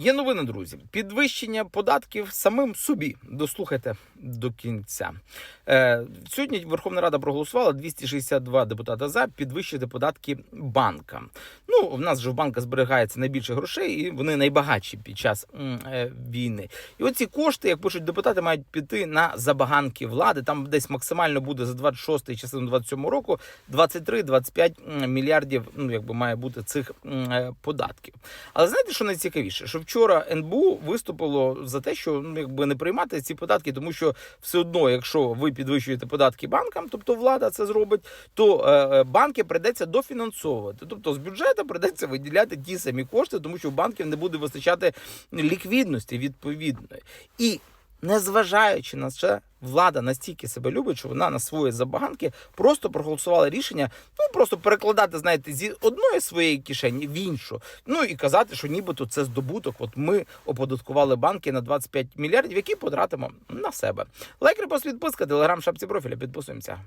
Є новини, друзі. Підвищення податків самим собі. Дослухайте до кінця. Е, сьогодні Верховна Рада проголосувала 262 депутата за підвищити податки банкам. Ну, в нас же в банках зберігається найбільше грошей, і вони найбагатші під час е, війни. І оці кошти, як пишуть депутати, мають піти на забаганки влади. Там десь максимально буде за 26 частину 27 року 23-25 м, мільярдів. Ну якби має бути цих е, податків. Але знаєте, що найцікавіше? Що вчора НБУ виступило за те, що ну якби не приймати ці податки, тому що все одно, якщо ви підвищуєте податки банкам, тобто влада це зробить, то е, банки прийдеться дофінансовувати. Тобто з бюджету прийдеться виділяти ті самі кошти, тому що в банків не буде вистачати ліквідності відповідної. І незважаючи на це, влада настільки себе любить, що вона на свої забаганки просто проголосувала рішення, ну просто перекладати, знаєте, зі одної своєї кишені в іншу. Ну і казати, що нібито це здобуток. От ми оподаткували банки на 25 мільярдів, які потратимо на себе. Лайк, репост, підписка, телеграм, шапці профіля. Підписуємося.